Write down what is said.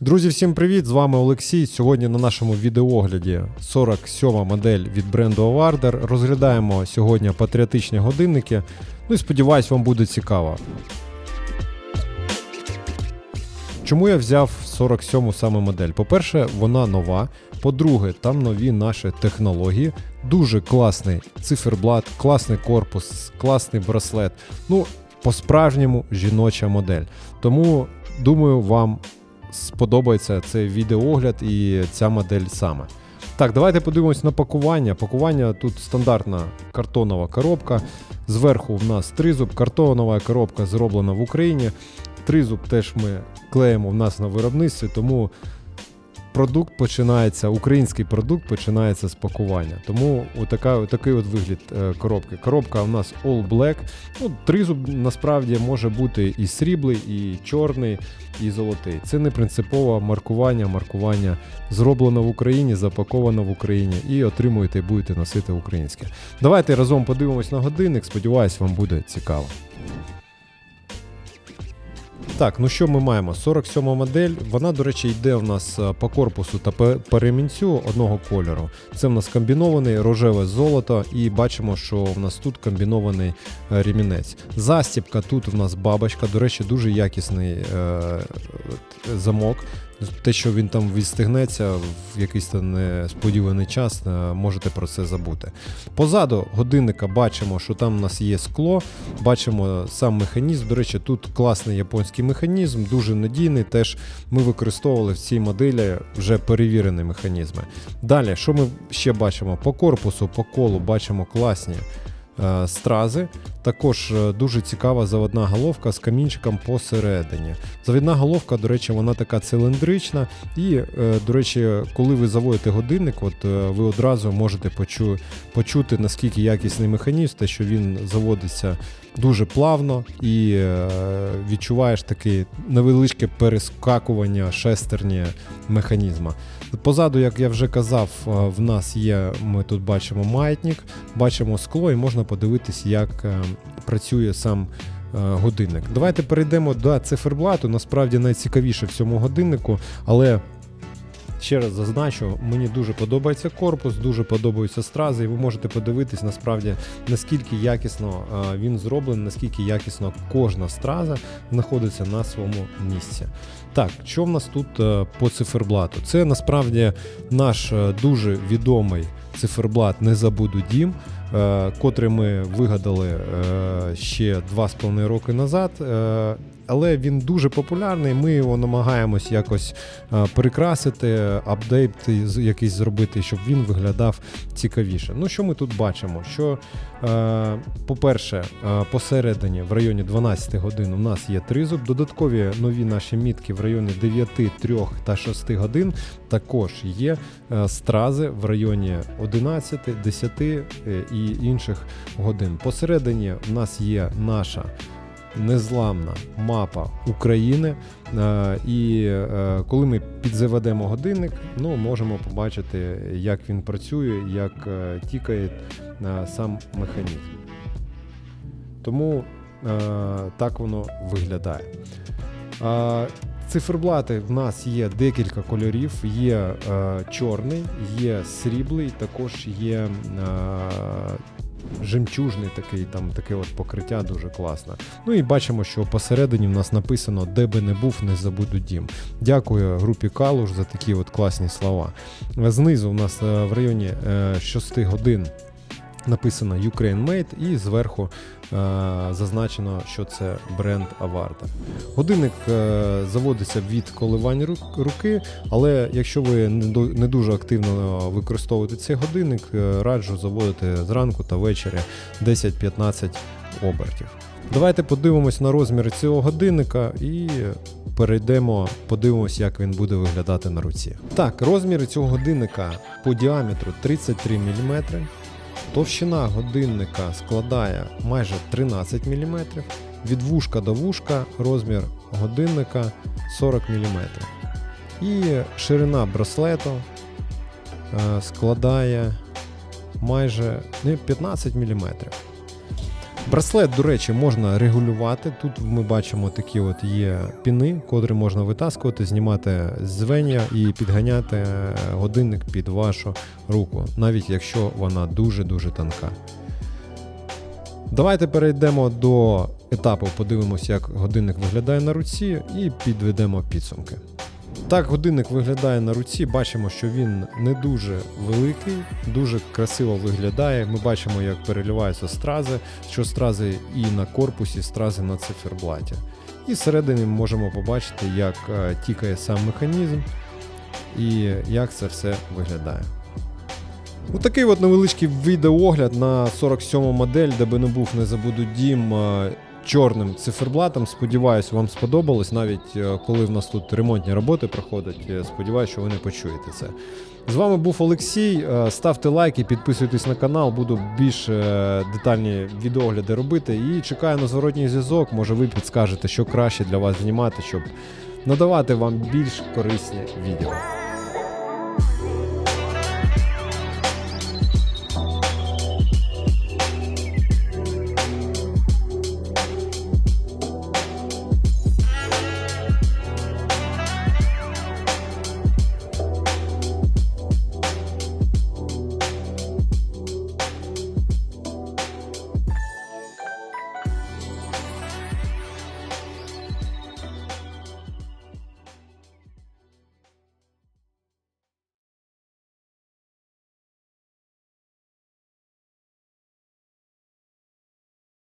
Друзі, всім привіт! З вами Олексій. Сьогодні на нашому відеоогляді 47 модель від бренду Avarder. Розглядаємо сьогодні патріотичні годинники. Ну і сподіваюсь, вам буде цікаво. Чому я взяв 47 саме модель? По-перше, вона нова. По-друге, там нові наші технології. Дуже класний циферблат, класний корпус, класний браслет. Ну, по-справжньому жіноча модель. Тому думаю, вам сподобається цей відеоогляд і ця модель саме. Так, давайте подивимось на пакування. Пакування тут стандартна картонова коробка. Зверху в нас тризуб, картонова коробка зроблена в Україні. Тризуб теж ми клеїмо в нас на виробництві, тому продукт починається, український продукт починається з пакування. Тому отака, отакий от вигляд е, коробки. Коробка у нас all black. Ну, тризуб насправді може бути і сріблий, і чорний, і золотий. Це не принципове маркування. Маркування зроблено в Україні, запаковано в Україні і отримуєте і будете носити українське. Давайте разом подивимось на годинник. Сподіваюсь, вам буде цікаво. Так, ну що ми маємо? 47 модель. Вона, до речі, йде в нас е, по корпусу та перемінцю одного кольору. Це в нас комбінований рожеве золото, і бачимо, що в нас тут комбінований рімінець. ремінець. Застібка тут в нас бабочка. До речі, дуже якісний е, замок. Те, що він там відстигнеться в якийсь там несподіваний час, е, можете про це забути. Позаду годинника бачимо, що там у нас є скло, бачимо сам механізм. До речі, тут класний японський механізм, дуже надійний. Теж ми використовували в цій моделі вже перевірені механізми. Далі, що ми ще бачимо? По корпусу, по колу бачимо класні е, стрази. Також е, дуже цікава заводна головка з камінчиком посередині. Завідна головка, до речі, вона така циліндрична. І, е, до речі, коли ви заводите годинник, от е, ви одразу можете почу, почути, наскільки якісний механізм, те, що він заводиться дуже плавно і відчуваєш таке невеличке перескакування шестерні механізма. Позаду, як я вже казав, в нас є, ми тут бачимо маятник, бачимо скло, і можна подивитись, як працює сам е, годинник. Давайте перейдемо до циферблату. Насправді найцікавіше в цьому годиннику, але. Ще раз зазначу, мені дуже подобається корпус, дуже подобаються стрази, і ви можете подивитись насправді наскільки якісно е, він зроблений, наскільки якісно кожна страза знаходиться на своєму місці. Так, що в нас тут е, по циферблату? Це насправді наш дуже відомий циферблат Не забуду дім, котрий ми вигадали е, ще 2,5 роки назад. Але він дуже популярний. Ми його намагаємось якось прикрасити, апдейт якийсь зробити, щоб він виглядав цікавіше. Ну що ми тут бачимо? Що, е, по-перше, е, посередині в районі 12 годин у нас є тризуб. Додаткові нові наші мітки в районі 9, 3 та 6 годин. Також є е, стрази в районі 11, 10 е, і інших годин. Посередині в нас є наша незламна мапа України. Е, І е, коли ми підзаведемо годинник, ну можемо побачити, як він працює, як е, тікає сам механізм. Тому так воно виглядає. Циферблати в нас є декілька кольорів. Є е, чорний, є сріблий, також є е, жемчужний такий, там таке от покриття дуже класне. Ну і бачимо, що посередині в нас написано Де би не був, не забуду дім. Дякую групі Калуш за такі от класні слова. Знизу в нас е, в районі е, 6 годин написано Ukraine Made і зверху е, зазначено, що це бренд Avarta. Годинник е, заводиться від коливань ру- руки, але якщо ви не дуже активно використовуєте цей годинник, е, раджу заводити зранку та ввечері 10-15 обертів. Давайте подивимось на розміри цього годинника і перейдемо, подивимось, як він буде виглядати на руці. Так, розміри цього годинника по діаметру 33 мм. Товщина годинника складає майже 13 мм. Від вушка до вушка розмір годинника 40 мм. І ширина браслету е, складає майже 15 мм. Браслет, до речі, можна регулювати. Тут ми бачимо такі от є піни, котрі можна витаскувати, знімати звення і підганяти е, годинник під вашу руку, навіть якщо вона дуже-дуже тонка. Давайте перейдемо до етапу, подивимося, як годинник виглядає на руці, і підведемо підсумки. Так, годинник виглядає на руці. Бачимо, що він не дуже великий, дуже красиво виглядає. Ми бачимо, як переливаються стрази, що стрази і на корпусі, стрази на циферблаті. І всередині можемо побачити, як е, тікає сам механізм і як це все виглядає. Ну, такий от невеличкий відеоогляд на 47 модель, де би не був не забуду дім е, чорним циферблатом. Сподіваюсь, вам сподобалось. Навіть е, коли в нас тут ремонтні роботи проходять. е, Сподіваюсь, що ви не почуєте це. З вами був Олексій. Е, Ставте лайки, підписуйтесь на канал, буду більш детальні відеогляди робити. І чекаю на зворотній зв'язок. Може, ви підскажете, що краще для вас знімати, щоб надавати вам більш корисні відео.